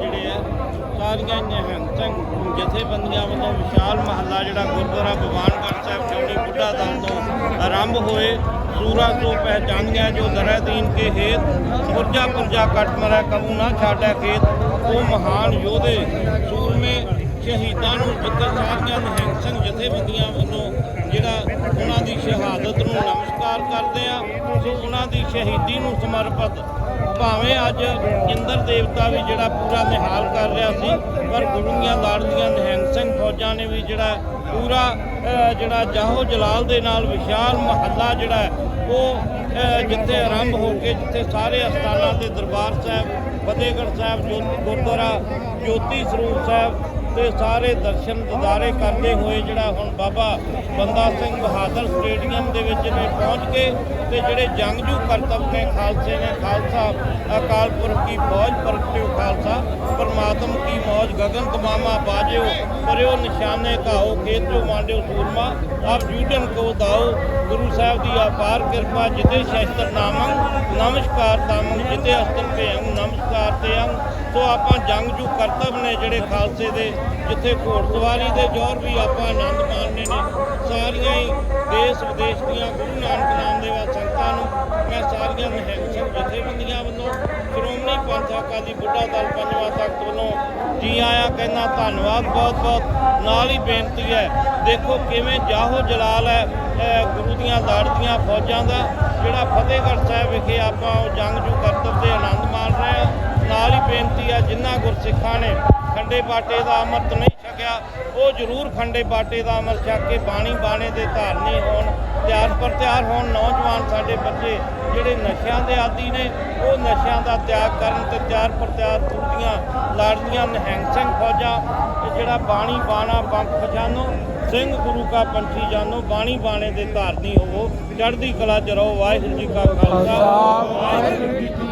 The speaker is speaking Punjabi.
ਜਿਹੜੇ ਆ, ਸਾਰੀਆਂ ਨਿਹੰਗ ਸਿੰਘ ਜਥੇਬੰਦੀਆਂ ਵੱਲੋਂ ਵਿਸ਼ਾਲ ਮਹੱਲਾ ਜਿਹੜਾ ਗੁਰਦੁਆਰਾ ਭਗਵਾਨਗੜ੍ਹ ਸਾਹਿਬ ਚੌੜੀ ਬੁੱਢਾ ਦਾਨ ਤੋਂ ਆਰੰਭ ਹੋਏ, ਸੂਰਾ ਤੋਂ ਪਹਿਚਾਨਿਆ ਜੋ ਦਰੈ ਦੀਨ ਕੇ ਹੇਤ ਪੁਰਜਾ ਪੁਰਜਾ ਕੱਟ ਮਰੈ ਕਬੂ ਨਾ ਛਾੜੈ ਖੇਤ, ਉਹ ਮਹਾਨ ਯੋਧੇ ਸੂਰਮੇ ਸ਼ਹੀਦਾਂ ਨੂੰ ਜਿੱਥੇ ਸਾਰੀਆਂ ਨਿਹੰਗ ਸਿੰਘ ਜਥੇਬੰਦੀਆਂ ਵੱਲੋਂ ਜਿਹੜਾ ਉਹਨਾਂ ਦੀ ਸ਼ਹਾਦਤ ਨੂੰ ਨਮਸਕਾਰ ਕਰਦੇ ਆ, ਸੋ ਉਹਨਾਂ ਦੀ ਸ਼ਹੀਦੀ ਨੂੰ ਸਮਰਪਿਤ ਭਾਵੇਂ ਅੱਜ ਇੰਦਰ ਦੇਵਤਾ ਵੀ ਜਿਹੜਾ ਪੂਰਾ ਨਿਹਾਲ ਕਰ ਰਿਹਾ ਸੀ, ਪਰ ਗੁਰੂਆਂ ਲਾੜਦੀਆਂ ਨਿਹੰਗ ਸਿੰਘ ਫੌਜਾਂ ਨੇ ਵੀ ਜਿਹੜਾ ਪੂਰਾ ਜਿਹੜਾ ਜਾਹੋ ਜਲਾਲ ਦੇ ਨਾਲ ਵਿਸ਼ਾਲ ਮਹੱਲਾ ਜਿਹੜਾ ਉਹ ਜਿੱਥੇ ਆਰੰਭ ਹੋ ਕੇ ਜਿੱਥੇ ਸਾਰੇ ਅਸਥਾਨਾਂ ਤੇ ਦਰਬਾਰ ਸਾਹਿਬ, ਫਤਿਹਗੜ੍ਹ ਸਾਹਿਬ ਜੋਤੀ ਗੁਰਦੁਆਰਾ ਜੋਤੀ ਸਰੂਪ ਸਾਹਿਬ ਤੇ ਸਾਰੇ ਦਰਸ਼ਨ ਦਿਦਾਰੇ ਕਰਦੇ ਹੋਏ ਜਿਹੜਾ ਹੁਣ ਬਾਬਾ ਬੰਦਾ ਸਿੰਘ ਬਹਾਦਰ ਸਟੇਡੀਅਮ ਦੇ ਵਿੱਚ ਨੇ ਪਹੁੰਚ ਕੇ ਤੇ ਜਿਹੜੇ ਜੰਗਜੂ ਕਰਤੱਵ ਨੇ ਖਾਲਸੇ ਨੇ, ਖਾਲਸਾ ਅਕਾਲ ਪੁਰਖ ਕੀ ਫੌਜ ਪ੍ਰਗਟਿਓ ਖਾਲਸਾ, ਪਰਮਾਤਮ ਕੀ ਮੌਜ ਗगन ਤਮਾਮਾ ਬਾਜਿਓ, ਪਰਿਓ ਨਿਸ਼ਾਨੇ ਘਾਓ, ਖੇਤ ਮਾਂਡਿਓ ਸੂਰਮਾ, ਆਪ ਜੂਡਨ ਕੋ ਦਾਓ, ਗੁਰੂ ਸਾਹਿਬ ਦੀ ਅਪਾਰ ਕਿਰਪਾ, ਜਿਤੇ ਸ਼ਸਤਰ ਨਾਮੰ, ਨਮਸਕਾਰ ਤਾਮੰ, ਜਿਤੇ ਅਸਤਰ ਤੇ ਨਮਸਕਾਰ ਤੇ ਅੰਗ ਸੋ ਆਪਾਂ ਜੰਗਜੂ ਕਰਤੱਵ ਨੇ ਜਿਹੜੇ ਖਾਲਸੇ ਦੇ, ਜਿੱਥੇ ਘੋੜਸਵਾਰੀ ਦੇ ਜੋਰ ਵੀ ਆਪਾਂ ਆਨੰਦ ਮਾਣਨੇ ਨੇ, ਸਾਰੀਆਂ ਹੀ ਦੇਸ਼ ਵਿਦੇਸ਼ ਦੀਆਂ ਗੁਰੂ ਨਾਨਕ ਨਾਮ ਦੇ ਵਾ ਸੰਗਤਾਂ ਨੂੰ ਮੈਂ ਸਾਰੀਆਂ ਨਿਹੰਗ ਸਿੰਘ ਜਥੇਬੰਦੀਆਂ ਵੱਲੋਂ ਸ਼੍ਰੋਮਣੀ ਪੰਥ ਬੁੱਢਾ ਦਲ ਪੰਜਵਾਂ ਤਖਤ ਵੱਲੋਂ ਜੀ ਆਇਆਂ ਕਹਿੰਦਾ ਧੰਨਵਾਦ, ਬਹੁਤ ਬਹੁਤ। ਨਾਲ ਹੀ ਬੇਨਤੀ ਹੈ, ਦੇਖੋ ਕਿਵੇਂ ਜਾਹੋ ਜਲਾਲ ਹੈ ਗੁਰੂ ਦੀਆਂ ਲਾੜਦੀਆਂ ਫੌਜਾਂ ਦਾ, ਜਿਹੜਾ ਫਤਿਹਗੜ੍ਹ ਸਾਹਿਬ ਵਿਖੇ ਆਪਾਂ ਉਹ ਜੰਗਜੂ ਕਰਤੱਵ ਦੇ ਆਨੰਦ ਮਾਣ ਰਹੇ ਹਾਂ। ਨਾਲ ਹੀ ਬੇਨਤੀ ਹੈ ਜਿਨ੍ਹਾਂ ਗੁਰਸਿੱਖਾਂ ਨੇ ਖੰਡੇ ਬਾਟੇ ਦਾ ਅੰਮ੍ਰਿਤ ਨਹੀਂ ਛਕਿਆ ਉਹ ਜ਼ਰੂਰ ਖੰਡੇ ਬਾਟੇ ਦਾ ਅੰਮ੍ਰਿਤ ਛਕ ਕੇ ਬਾਣੀ ਬਾਣੇ ਦੇ ਧਾਰਨੀ ਹੋਣ ਤਿਆਰ ਪਰ ਤਿਆਰ ਹੋਣ ਨੌਜਵਾਨ ਸਾਡੇ ਬੱਚੇ ਜਿਹੜੇ ਨਸ਼ਿਆਂ ਦੇ ਆਦੀ ਨੇ ਉਹ ਨਸ਼ਿਆਂ ਦਾ ਤਿਆਗ ਕਰਨ ਤੇ ਤਿਆਰ ਪਰ ਤਿਆਰ ਤੁਰਦੀਆਂ ਲਾੜਦੀਆਂ ਨਿਹੰਗ ਸਿੰਘ ਫੌਜਾਂ ਤੇ ਜਿਹੜਾ ਬਾਣੀ ਬਾਣਾ ਬੰਕ ਪਛਾਨੋ ਸਿੰਘ ਗੁਰੂ ਕਾ ਪੰਛੀ ਜਾਨੋ ਬਾਣੀ ਬਾਣੇ ਦੇ ਧਾਰਨੀ ਹੋਵੋ ਚੜ੍ਹਦੀ ਕਲਾ ਚ ਰਹੋ। ਵਾਹਿਗੁਰੂ ਜੀ ਕਾ ਖਾਲਸਾ। ਵਾਹਿਗੁਰੂ ਜੀ ਕੀ